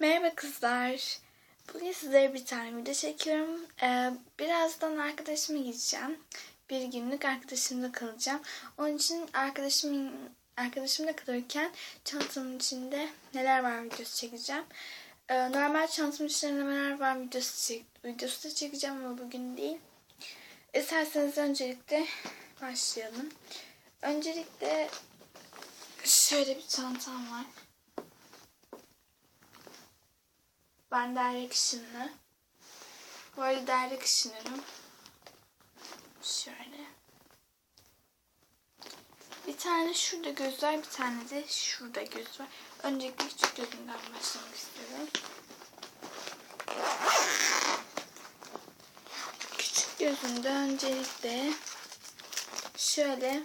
Merhaba kızlar. Bugün sizlere bir tane video çekiyorum. Ee, birazdan arkadaşıma gideceğim. Bir günlük arkadaşımda kalacağım. Onun için arkadaşımın arkadaşımda kalırken çantamın içinde neler var videosu çekeceğim. Ee, normal çantamın içinde neler var videosu, çek, videosu da çekeceğim ama bugün değil. İsterseniz öncelikle başlayalım. Öncelikle şöyle bir çantam var. Ben Direction'lı. Bu arada Direction'larım. Şöyle. Bir tane şurada göz var, bir tane de şurada göz var. Öncelikle küçük gözümden başlamak istiyorum. Küçük gözümde öncelikle şöyle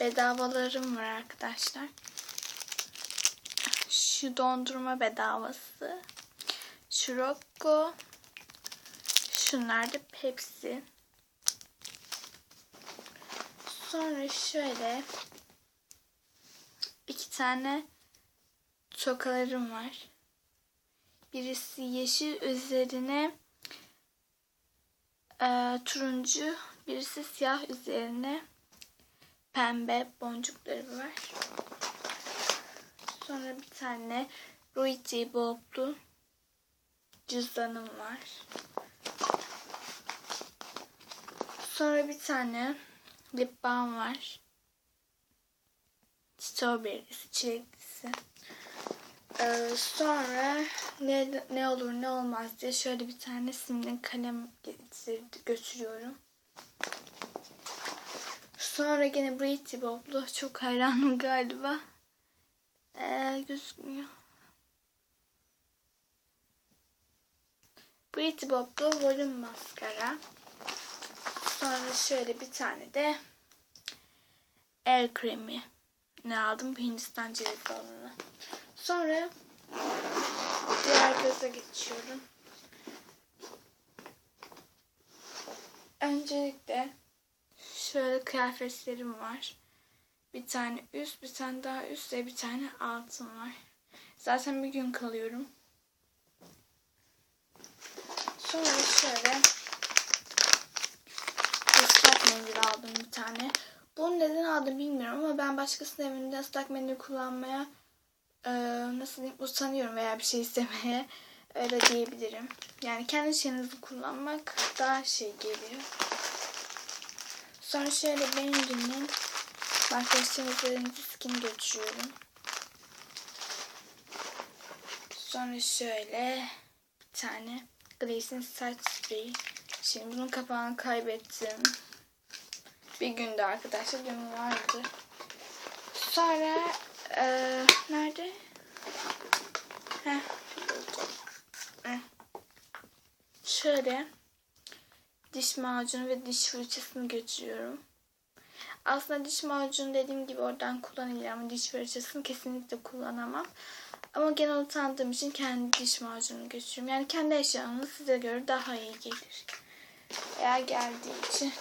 bedavalarım var arkadaşlar şu dondurma bedavası. Şu Rocco. Şunlar da Pepsi. Sonra şöyle iki tane tokalarım var. Birisi yeşil üzerine e, turuncu, birisi siyah üzerine pembe boncukları var. Sonra bir tane Ruiti Boblu cüzdanım var. Sonra bir tane lip balm var. Strawberry'si, çileklisi. Ee, sonra ne, ne olur ne olmaz diye şöyle bir tane simli kalem götürüyorum. Sonra gene Pretty Bob'lu. Çok hayranım galiba. Gözükmüyor. Pretty Bob'lu volüm maskara. Sonra şöyle bir tane de el kremi ne aldım? Hindistan cevizi olanı. Sonra diğer göze geçiyorum. Öncelikle şöyle kıyafetlerim var. Bir tane üst, bir tane daha üst ve bir tane altın var. Zaten bir gün kalıyorum. Sonra şöyle ıslak mendil aldım bir tane. Bunu neden aldım bilmiyorum ama ben başkasının evinde ıslak mendil kullanmaya e, nasıl diyeyim utanıyorum veya bir şey istemeye öyle diyebilirim. Yani kendi şeyinizi kullanmak daha şey geliyor. Sonra şöyle benim Arkadaşlar üzerinize skin geçiyorum. Sonra şöyle bir tane Glace'in saç spreyi. Şimdi bunun kapağını kaybettim. Bir günde arkadaşlar dün vardı. Sonra e, nerede? Heh, Heh. Şöyle diş macunu ve diş fırçasını götürüyorum. Aslında diş macunu dediğim gibi oradan kullanılıyor ama diş fırçasını kesinlikle kullanamam. Ama genel utandığım için kendi diş macunu götürüyorum. Yani kendi eşyanız size göre daha iyi gelir. Eğer geldiği için.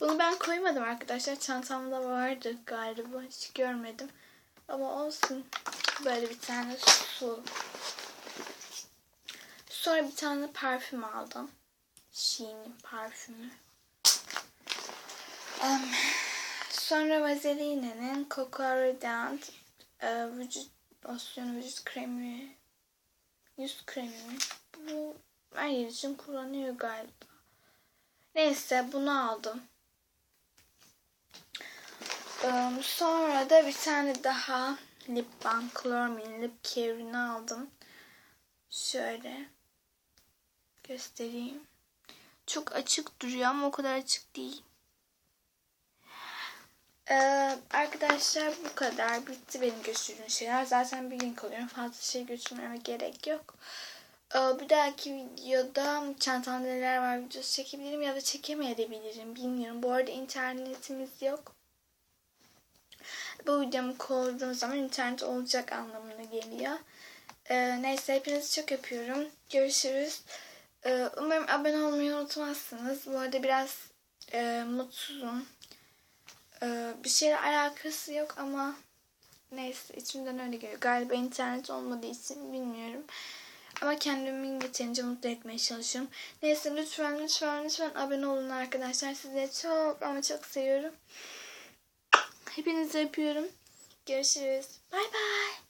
Bunu ben koymadım arkadaşlar. Çantamda vardı galiba. Hiç görmedim. Ama olsun. Böyle bir tane su. Sonra bir tane parfüm aldım. Shein'in parfümü. Um, sonra Vaseline'nin Coco Radiant e, vücut losyonu, vücut kremi, yüz kremi. Bu her yer için kullanıyor galiba. Neyse bunu aldım. Um, sonra da bir tane daha lip balm, Chlormin lip care'ini aldım. Şöyle göstereyim. Çok açık duruyor ama o kadar açık değil. Ee, arkadaşlar bu kadar. Bitti benim götürdüğüm şeyler. Zaten bir gün kalıyorum. Fazla şey götürmeme gerek yok. Ee, bir dahaki videoda çantamda neler var videosu çekebilirim ya da çekemeyebilirim. Bilmiyorum. Bu arada internetimiz yok. Bu videomu koyduğum zaman internet olacak anlamına geliyor. Ee, neyse hepinizi çok öpüyorum. Görüşürüz. Ee, umarım abone olmayı unutmazsınız. Bu arada biraz e, mutsuzum. Ee, bir şeyle alakası yok ama Neyse içimden öyle geliyor. Galiba internet olmadığı için bilmiyorum. Ama kendimi yeterince mutlu etmeye çalışıyorum. Neyse lütfen lütfen lütfen abone olun arkadaşlar. Sizi çok ama çok seviyorum. Hepinizi öpüyorum. Görüşürüz. Bay bay.